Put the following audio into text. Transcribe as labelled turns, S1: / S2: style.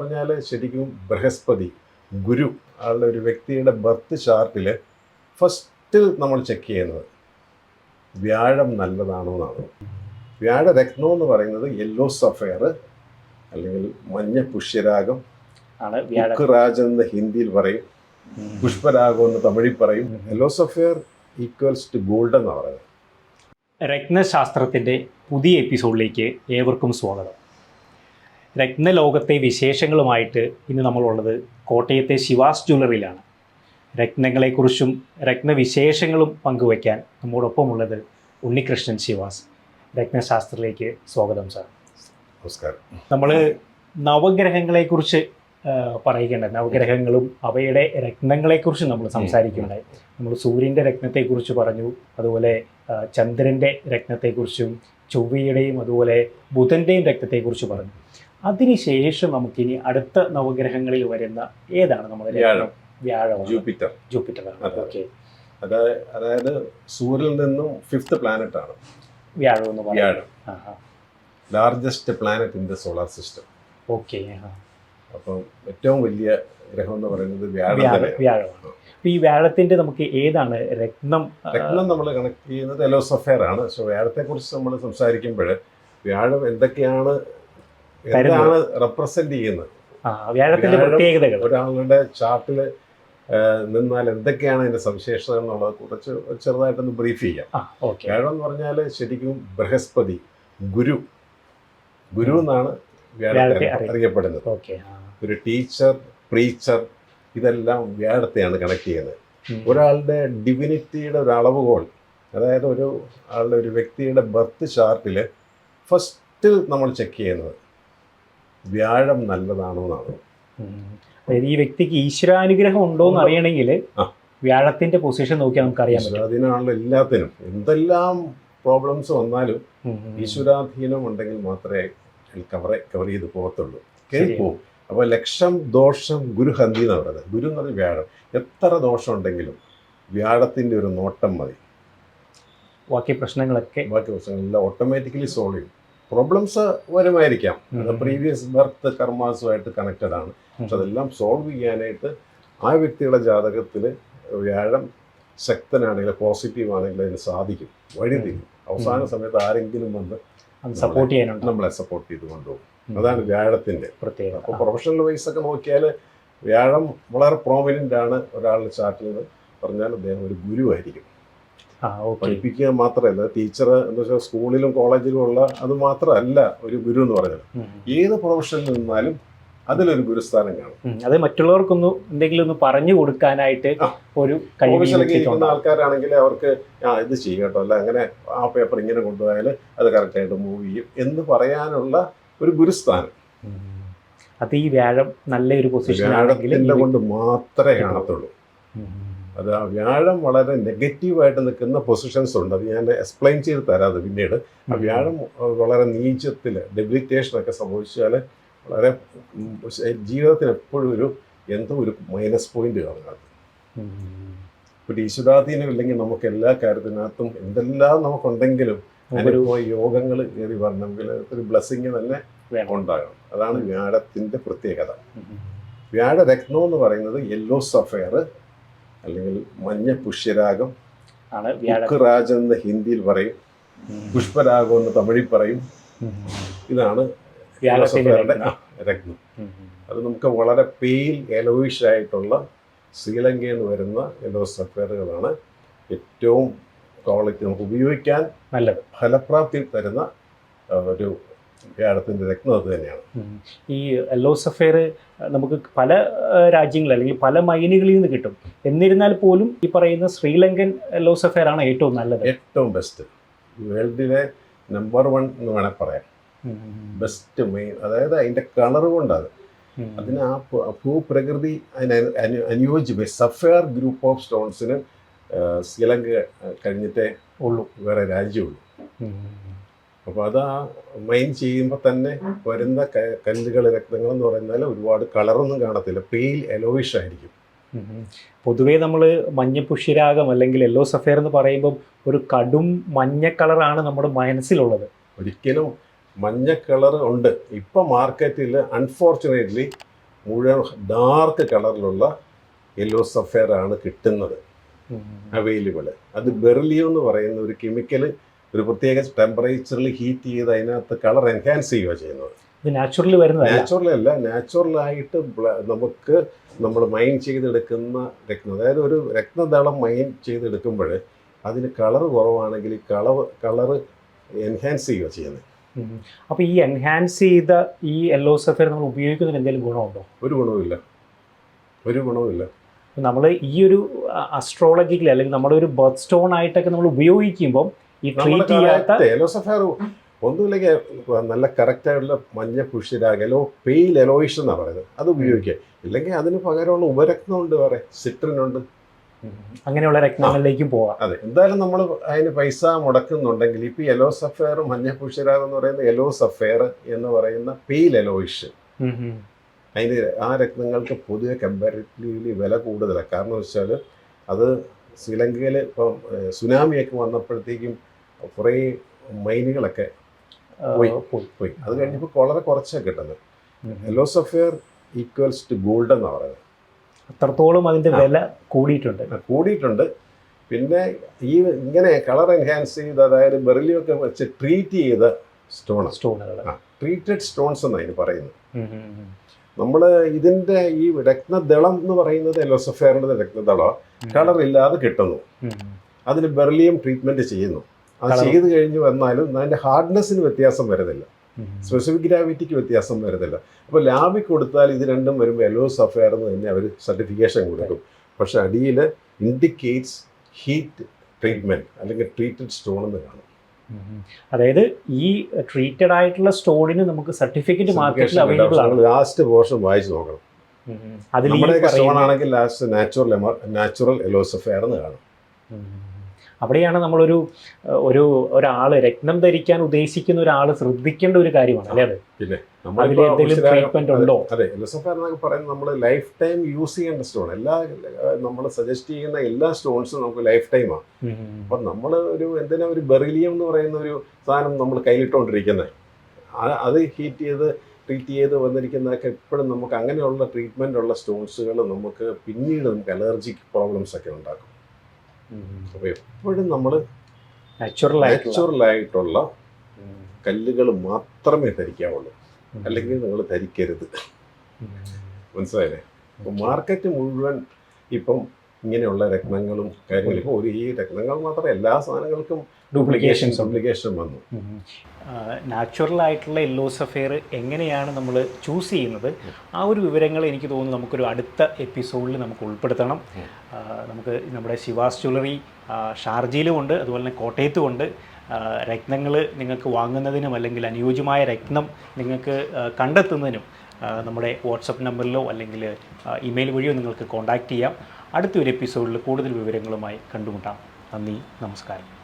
S1: പറഞ്ഞാൽ ശരിക്കും ബൃഹസ്പതി ഗുരു ആളുടെ ഒരു വ്യക്തിയുടെ ബർത്ത് ചാർട്ടിൽ ഫസ്റ്റ് നമ്മൾ ചെക്ക് ചെയ്യുന്നത് വ്യാഴം നല്ലതാണോ എന്നാണ്. വ്യാഴ വ്യാഴരത്നം എന്ന് പറയുന്നത് യെല്ലോ സഫയർ അല്ലെങ്കിൽ മഞ്ഞ പുഷ്യരാഗം. രാജ് എന്ന് ഹിന്ദിയിൽ പറയും. പുഷ്പരാഗം എന്ന് തമിഴിൽ പറയും. Yellow sapphire equals to gold എന്നാണ് പറയുന്നത്.
S2: രത്നശാസ്ത്രത്തിന്റെ പുതിയ എപ്പിസോഡിലേക്ക് ഏവർക്കും സ്വാഗതം. രത്നലോകത്തെ വിശേഷങ്ങളുമായിട്ട് ഇന്ന് നമ്മളുള്ളത് കോട്ടയത്തെ ശിവാസ് ജ്വല്ലറിയിലാണ്. രത്നങ്ങളെക്കുറിച്ചും രത്നവിശേഷങ്ങളും പങ്കുവയ്ക്കാൻ നമ്മോടൊപ്പമുള്ളത് ഉണ്ണികൃഷ്ണൻ ശിവാസ്. രത്നശാസ്ത്രത്തിലേക്ക് സ്വാഗതം സാർ.
S1: നമസ്കാരം.
S2: നമ്മൾ നവഗ്രഹങ്ങളെക്കുറിച്ച് പറയുകയുണ്ടായി. പറയുകയുണ്ട് നവഗ്രഹങ്ങളും അവയുടെ രത്നങ്ങളെക്കുറിച്ച് നമ്മൾ സംസാരിക്കുകയുണ്ടായി. നമ്മൾ സൂര്യന്റെ രത്നത്തെക്കുറിച്ച് പറഞ്ഞു അതുപോലെ ചന്ദ്രന്റെ രത്നത്തെക്കുറിച്ചും ചൊവ്വയുടെയും അതുപോലെ ബുധന്റെയും രക്തത്തെക്കുറിച്ച് പറഞ്ഞു. അതിനുശേഷം നമുക്കിനി അടുത്ത നവഗ്രഹങ്ങളിൽ വരുന്ന ഏതാണ് നമ്മുടെ
S1: വ്യാഴം.
S2: വ്യാഴം
S1: ജൂപ്പിറ്റർ.
S2: ഓക്കെ.
S1: അതായത് അതായത് സൂര്യനിൽ നിന്നും ഫിഫ്ത് പ്ലാനറ്റ് ആണ്.
S2: വ്യാഴം എന്ന്
S1: വ്യാഴം. Largest planet in the solar system
S2: okay
S1: അപ്പം ഏറ്റവും വലിയ ഗ്രഹം എന്ന് പറയുന്നത് വ്യാഴം
S2: വ്യാഴം വ്യാഴമാണ്. ഈ വ്യാഴത്തിന്റെ നമുക്ക് ഏതാണ് രത്നം
S1: രത്നം നമ്മൾ കണക്ട് ചെയ്യുന്നത് എലോസഫെയർ ആണ്. സോ വ്യാഴത്തെ കുറിച്ച് നമ്മൾ സംസാരിക്കുമ്പോൾ വ്യാഴം എന്തൊക്കെയാണ് എന്താണ് റെപ്രസെന്റ് ചെയ്യുന്നത്?
S2: വ്യാഴത്തിന്റെ പ്രത്യേകതകൾ.
S1: ഒരാളുടെ ചാർട്ടിൽ നിന്നാൽ എന്തൊക്കെയാണ് അതിന്റെ സവിശേഷത എന്നുള്ളത് കുറച്ച് ചെറുതായിട്ടൊന്ന് ബ്രീഫ് ചെയ്യാം. വ്യാഴം എന്ന് പറഞ്ഞാൽ ശരിക്കും ബൃഹസ്പതി ഗുരു. ഗുരു എന്നാണ് വ്യാഴത്തെ അറിയപ്പെടുന്നത്. ഒരു ടീച്ചർ പ്രീച്ചർ ഇതെല്ലാം വ്യാഴത്തെയാണ് കണക്ട് ചെയ്യുന്നത്. ഒരാളുടെ ഡിവിനിറ്റിയുടെ ഒരു അളവുകോൽ അതായത് ഒരു ആളുടെ ഒരു വ്യക്തിയുടെ ബർത്ത് ചാർട്ടിൽ ഫസ്റ്റ് നമ്മൾ ചെക്ക് ചെയ്യുന്നത് വ്യാഴം നല്ലതാണോ എന്നാണ്.
S2: അതായത് ഈ വ്യക്തിക്ക് ഈശ്വരാനുഗ്രഹം ഉണ്ടോ എന്ന് അറിയണമെങ്കിൽ വ്യാഴത്തിന്റെ പൊസിഷൻ നോക്കിയാൽ നമുക്ക് പറ്റും.
S1: ഈശ്വരാധീനമാണല്ലോ എല്ലാത്തിനും. എന്തെല്ലാം പ്രോബ്ലംസ് വന്നാലും. ഈശ്വരാധീനം ഉണ്ടെങ്കിൽ മാത്രമേ കവർ കവർ ചെയ്ത് പോകത്തുള്ളൂ. കേൾക്കൂ. അപ്പോൾ ലക്ഷം ദോഷം ഗുരുഹന്തി എന്ന് പറയുന്നത്. ഗുരു എന്ന് പറഞ്ഞാൽ വ്യാഴം. എത്ര ദോഷം ഉണ്ടെങ്കിലും വ്യാഴത്തിന്റെ ഒരു നോട്ടം മതി.
S2: ബാക്കി പ്രശ്നങ്ങളൊക്കെ
S1: ബാക്കി പ്രശ്നങ്ങളെല്ലാം ഓട്ടോമാറ്റിക്കലി സോൾവ് ചെയ്യും. പ്രോബ്ലംസ് വരുമായിരിക്കാം. അത്. പ്രീവിയസ് ബർത്ത് കർമാസുമായിട്ട് കണക്റ്റഡ് ആണ്. പക്ഷെ അതെല്ലാം സോൾവ് ചെയ്യാനായിട്ട് ആ വ്യക്തിയുടെ ജാതകത്തിൽ വ്യാഴം ശക്തനാണെങ്കിൽ പോസിറ്റീവ് ആണെങ്കിൽ അതിന് സാധിക്കും. വഴി തീരും അവസാന സമയത്ത് ആരെങ്കിലും വന്ന്
S2: സപ്പോർട്ട് ചെയ്യാനുണ്ട്.
S1: നമ്മളെ സപ്പോർട്ട് ചെയ്ത് കൊണ്ടുപോകും. അതാണ് വ്യാഴത്തിന്റെ
S2: പ്രത്യേകത.
S1: അപ്പോൾ പ്രൊഫഷണൽ വൈസ് ഒക്കെ നോക്കിയാൽ വ്യാഴം വളരെ പ്രോമിനന്റ് ആണ് ഒരാളുടെ ചാർട്ടിൽ പറഞ്ഞാൽ അദ്ദേഹം ഒരു ഗുരുവായിരിക്കും. പഠിപ്പിക്കുക മാത്രമല്ല ടീച്ചർ എന്താ വെച്ചാൽ സ്കൂളിലും കോളേജിലും ഉള്ള അത് മാത്രമല്ല ഒരു ഗുരു എന്ന് പറയുന്നത് ഏത് പ്രൊഫഷനിൽ നിന്നാലും അതിലൊരു ഗുരുസ്ഥാനം കാണും.
S2: അത് മറ്റുള്ളവർക്കൊന്ന് എന്തെങ്കിലും ഒന്ന് പറഞ്ഞു കൊടുക്കാനായിട്ട് ഒരു കഴിവുന്ന
S1: ആൾക്കാരാണെങ്കിൽ അവർക്ക് ആ ഇത് ചെയ്യട്ടോ അല്ല അങ്ങനെ ആ പേപ്പർ ഇങ്ങനെ കൊണ്ടുപോയാൽ അത് കറക്റ്റായിട്ട് മൂവ് ചെയ്യും എന്ന് പറയാനുള്ള ഒരു ഗുരുസ്ഥാനം.
S2: അത് ഈ വ്യാഴം നല്ലൊരു പൊസിഷൻ
S1: കൊണ്ട് മാത്രമേ കാണത്തുള്ളൂ. അത് ആ വ്യാഴം വളരെ നെഗറ്റീവായിട്ട് നിൽക്കുന്ന പൊസിഷൻസ് ഉണ്ട്. അത് ഞാൻ എക്സ്പ്ലെയിൻ ചെയ്ത് തരാം അത് പിന്നീട്. ആ വ്യാഴം വളരെ നീചത്തിൽ ഡെബിലിറ്റേഷനൊക്കെ സംഭവിച്ചാൽ വളരെ ജീവിതത്തിൽ ജീവിതത്തിന് എപ്പോഴും ഒരു എന്തോ ഒരു മൈനസ് പോയിന്റ് കാണുക ഒരു ഈശ്വരാധീനം ഇല്ലെങ്കിൽ നമുക്ക് എല്ലാ കാര്യത്തിനകത്തും എന്തെല്ലാം നമുക്കുണ്ടെങ്കിലും അനുഭവ യോഗങ്ങൾ കയറി വരണമെങ്കിൽ ഒരു ബ്ലെസ്സിങ് തന്നെ. ഉണ്ടാകണം. അതാണ് വ്യാഴത്തിന്റെ പ്രത്യേകത. വ്യാഴരത്നം എന്ന് പറയുന്നത് യെല്ലോ സഫയർ അല്ലെങ്കിൽ മഞ്ഞ പുഷ്യരാഗം രാജ് എന്ന് ഹിന്ദിയിൽ പറയും. പുഷ്പരാഗം എന്ന് തമിഴിൽ പറയും. ഇതാണ്
S2: രത്നം.
S1: അത് നമുക്ക് വളരെ പെയിൽ എലോയിഷായിട്ടുള്ള ആയിട്ടുള്ള ശ്രീലങ്കയിൽ നിന്ന് വരുന്ന യെല്ലോ സഫയറുകളാണ് ഏറ്റവും ക്വാളിറ്റി നമുക്ക് ഉപയോഗിക്കാൻ
S2: നല്ലത്.
S1: ഫലപ്രാപ്തി തരുന്ന ഒരു വ്യാഴത്തിന്റെ രത്നം അത് തന്നെയാണ്.
S2: ഈ ലോസഫെയർ സഫയർ നമുക്ക് പല രാജ്യങ്ങളിൽ അല്ലെങ്കിൽ പല മൈനുകളിൽ നിന്ന് കിട്ടും. എന്നിരുന്നാൽ പോലും ഈ പറയുന്ന ശ്രീലങ്കൻ ലോസഫെയർ സഫയർ ആണ് ഏറ്റവും നല്ലത്.
S1: ഏറ്റവും ബെസ്റ്റ് വേൾഡിലെ നമ്പർ വൺ എന്ന് വേണേൽ പറയാം. ബെസ്റ്റ് മെയിൻ അതായത് അതിന്റെ കളർ കൊണ്ടാണ്. അതിന് ആ ഭൂപ്രകൃതി അതിന് അനു- അനുയോജ്യമായി സഫയർ ഗ്രൂപ്പ് ഓഫ് സ്റ്റോൺസിന് ശ്രീലങ്ക കഴിഞ്ഞിട്ടേ
S2: ഉള്ളൂ.
S1: വേറെ രാജ്യമുള്ളൂ. അപ്പോൾ അത് ആ മൈൻ ചെയ്യുമ്പോൾ തന്നെ വരുന്ന കല്ലുകൾ രക്തങ്ങൾ എന്ന് പറയുന്നാൽ ഒരുപാട് കളറൊന്നും കാണത്തില്ല. പെയിൽ എലോയിഷ് ആയിരിക്കും.
S2: പൊതുവേ നമ്മൾ മഞ്ഞപ്പുഷ്യരാഗം അല്ലെങ്കിൽ യെല്ലോ സഫയർ എന്ന് പറയുമ്പോൾ ഒരു കടും മഞ്ഞ കളറാണ് നമ്മുടെ മനസ്സിലുള്ളത്.
S1: ഒരിക്കലും മഞ്ഞ കളർ ഉണ്ട്. ഇപ്പം മാർക്കറ്റിൽ അൺഫോർച്ചുനേറ്റ്ലി മുഴുവൻ ഡാർക്ക് കളറിലുള്ള യെല്ലോ സഫയർ ആണ് കിട്ടുന്നത്. അവൈലബിൾ അത് ബെർലിയോ എന്ന് പറയുന്ന ഒരു കെമിക്കൽ ഒരു പ്രത്യേക ടെമ്പറേച്ചറിൽ ഹീറ്റ് ചെയ്ത് അതിനകത്ത് കളർ എൻഹാൻസ് ചെയ്യുക ചെയ്യുന്നത്.
S2: നാച്ചുറലി വരുന്നതല്ല.
S1: നാച്ചുറലി അല്ല നാച്ചുറലായിട്ട് നമുക്ക് നമ്മൾ മൈൻ ചെയ്തെടുക്കുന്ന രക്തം അതായത് ഒരു രക്തദളം മൈൻ ചെയ്തെടുക്കുമ്പോൾ അതിന് കളർ കുറവാണെങ്കിൽ കളർ കളർ എൻഹാൻസ് ചെയ്യുക ചെയ്യുന്നത്.
S2: അപ്പോൾ ഈ എൻഹാൻസ് ചെയ്ത ഈ യെല്ലോ സഫയർ നമ്മൾ ഉപയോഗിക്കുന്നതിന് എന്തെങ്കിലും ഗുണമുണ്ടോ?
S1: ഒരു ഗുണവുമില്ല. ഒരു ഗുണവുമില്ല.
S2: നമ്മൾ ഈ ഒരു അസ്ട്രോളജിക്കൽ അല്ലെങ്കിൽ നമ്മുടെ ഒരു ബർത്ത് സ്റ്റോൺ ആയിട്ടൊക്കെ നമ്മൾ ഉപയോഗിക്കുമ്പോൾ ഈ ട്രീറ്റ് ചെയ്യാത്ത
S1: ഒന്നുമില്ലെങ്കിൽ നല്ല കറക്റ്റായിട്ടുള്ള മഞ്ഞ പുഷിരാഗലോ എലോ പെയിൽ എലോയിഷ് എന്നാണ് പറയുന്നത്. അത് ഉപയോഗിക്കുക. ഇല്ലെങ്കിൽ അതിന് പകരമുള്ള ഉപരത്നമുണ്ട് വേറെ സിട്രിനുണ്ട്.
S2: അങ്ങനെയുള്ള രക്തങ്ങളിലേക്കും പോവാം.
S1: അതെ. എന്തായാലും നമ്മൾ അതിന് പൈസ മുടക്കുന്നുണ്ടെങ്കിൽ ഇപ്പോൾ യെല്ലോ സഫയർ മഞ്ഞ പുഷിരാഗം എന്ന് പറയുന്ന യെല്ലോ സഫയർ എന്ന് പറയുന്ന പെയിൽ എലോയിഷ്. അതിന് ആ രക്തങ്ങൾക്ക് പൊതുവെ കമ്പാരിറ്റീവ്ലി വില കൂടുതലാണ് കാരണം വെച്ചാൽ അത് ശ്രീലങ്കയിൽ ഇപ്പം സുനാമിയൊക്കെ വന്നപ്പോഴത്തേക്കും കുറേ മൈനുകളൊക്കെ പോയി.
S2: പോയി.
S1: അത് കഴിഞ്ഞപ്പോൾ വളരെ കുറച്ചാണ് കിട്ടുന്നത്.
S2: ഉം, ഉം.
S1: Yellow sapphire equals to gold എന്നാണ് പറയുന്നത്.
S2: അത്രത്തോളം അതിന്റെ വില കൂടിയിട്ടുണ്ട്.
S1: കൂടിയിട്ടുണ്ട്. പിന്നെ ഈ ഇങ്ങനെ കളർ എൻഹാൻസ് ചെയ്ത് അതായത് ബെറിലിയൊക്കെ വെച്ച് ട്രീറ്റ് ചെയ്ത സ്റ്റോൺ
S2: സ്റ്റോണുകൾ.
S1: ട്രീറ്റഡ് സ്റ്റോൺസ് എന്നാണ് അതിന് പറയുന്നത്. നമ്മൾ ഇതിന്റെ ഈ രത്നദളം എന്ന് പറയുന്നത് എലോസഫെയറിന്റെ രത്നദളം കളർ ഇല്ലാതെ കിട്ടുന്നു. അതിന് ബെർലിയം ട്രീറ്റ്മെന്റ് ചെയ്യുന്നു. അത്. ചെയ്ത് കഴിഞ്ഞ് വന്നാലും അതിന്റെ ഹാർഡ്നെസ്സിന് വ്യത്യാസം വരുന്നില്ല. സ്പെസിഫിക് ഗ്രാവിറ്റിക്ക് വ്യത്യാസം വരുന്നില്ല. അപ്പോൾ ലാബിൽ കൊടുത്താൽ ഇത് രണ്ടും വരുമ്പോൾ എല്ലോ സഫയർ എന്ന് തന്നെ അവർ സർട്ടിഫിക്കേഷൻ കൊടുക്കും. പക്ഷെ അടിയിൽ ഇൻഡിക്കേറ്റ്സ് ഹീറ്റ് ട്രീറ്റ്മെന്റ് അല്ലെങ്കിൽ ട്രീറ്റഡ് സ്റ്റോൺ എന്ന് കാണും.
S2: അതായത് ഈ ട്രീറ്റഡ് ആയിട്ടുള്ള സ്റ്റോണിന് നമുക്ക് സർട്ടിഫിക്കറ്റ് മാർക്കറ്റിൽ അവൈലബിൾ ആണ്.
S1: ലാസ്റ്റ് പോർഷൻ വായിച്ച് നോക്കണം.
S2: അതിൽ
S1: നമ്മുടെ സ്റ്റോൺ ആണെങ്കിൽ ലാസ്റ്റ് നാച്ചുറൽ നാച്ചുറൽ എലോസഫയർ എന്ന് കാണും.
S2: അവിടെയാണ് നമ്മളൊരു ഒരു ഒരാൾ രത്നം ധരിക്കാൻ ഉദ്ദേശിക്കുന്ന ഒരാൾ ശ്രദ്ധിക്കേണ്ട ഒരു കാര്യമാണ് അല്ലേ അത്?
S1: പിന്നെ
S2: ട്രീറ്റ്മെന്റ് ഉണ്ടോ?
S1: അതെ എലോസഫയർ എന്നൊക്കെ പറയുന്നത് നമ്മൾ ലൈഫ് ടൈം യൂസ് ചെയ്യേണ്ട സ്റ്റോൺ എല്ലാ നമ്മൾ സജസ്റ്റ് ചെയ്യുന്ന എല്ലാ സ്റ്റോൺസും നമുക്ക് ലൈഫ് ടൈമാണ് അപ്പം നമ്മൾ ഒരു എന്തിനാ ഒരു ബെറിലിയം എന്ന് പറയുന്ന ഒരു സാധനം നമ്മൾ കയ്യിലിട്ടുകൊണ്ടിരിക്കുന്നത് അത് ഹീറ്റ് ചെയ്ത് ട്രീറ്റ് ചെയ്ത് വന്നിരിക്കുന്നതൊക്കെ എപ്പോഴും നമുക്ക് അങ്ങനെയുള്ള ട്രീറ്റ്മെന്റ് ഉള്ള സ്റ്റോൺസുകൾ നമുക്ക് പിന്നീട് നമുക്ക് അലർജിക് പ്രോബ്ലംസ് ഒക്കെ ഉണ്ടാക്കും. അപ്പോൾ എപ്പോഴും നമ്മൾ
S2: നാച്ചുറൽ
S1: നാച്ചുറൽ ആയിട്ടുള്ള കല്ലുകൾ മാത്രമേ ധരിക്കാവുള്ളൂ. അല്ലെങ്കിൽ നിങ്ങൾ ധരിക്കരുത്. മനസ്സിലായില്ലേ? അപ്പോൾ മാർക്കറ്റ് മുഴുവൻ ഇപ്പം ഇങ്ങനെയുള്ള രത്നങ്ങളും കാര്യങ്ങളും ഇപ്പോൾ ഒരു ഈ രത്നങ്ങൾ മാത്രമല്ല എല്ലാ സാധനങ്ങൾക്കും
S2: ഡ്യൂപ്ലിക്കേഷൻ
S1: ഡ്യൂപ്ലിക്കേഷൻ വന്നു.
S2: നാച്ചുറൽ ആയിട്ടുള്ള എല്ലോസഫെയർ എങ്ങനെയാണ് നമ്മൾ ചൂസ് ചെയ്യുന്നത്? ആ ഒരു വിവരങ്ങൾ എനിക്ക് തോന്നുന്നു നമുക്കൊരു അടുത്ത എപ്പിസോഡിൽ നമുക്ക് ഉൾപ്പെടുത്തണം. നമുക്ക് നമ്മുടെ ശിവാസ് ജ്വല്ലറി ഷാർജയിലുമുണ്ട് അതുപോലെ തന്നെ കോട്ടയത്തും ഉണ്ട്. രത്നങ്ങൾ നിങ്ങൾക്ക് വാങ്ങുന്നതിനും അല്ലെങ്കിൽ അനുയോജ്യമായ രത്നം നിങ്ങൾക്ക് കണ്ടെത്തുന്നതിനും നമ്മുടെ വാട്സപ്പ് നമ്പറിലോ അല്ലെങ്കിൽ ഇമെയിൽ വഴിയോ നിങ്ങൾക്ക് കോൺടാക്റ്റ് ചെയ്യാം. അടുത്തൊരു എപ്പിസോഡിൽ കൂടുതൽ വിവരങ്ങളുമായി കണ്ടുമുട്ടാം. നന്ദി നമസ്കാരം.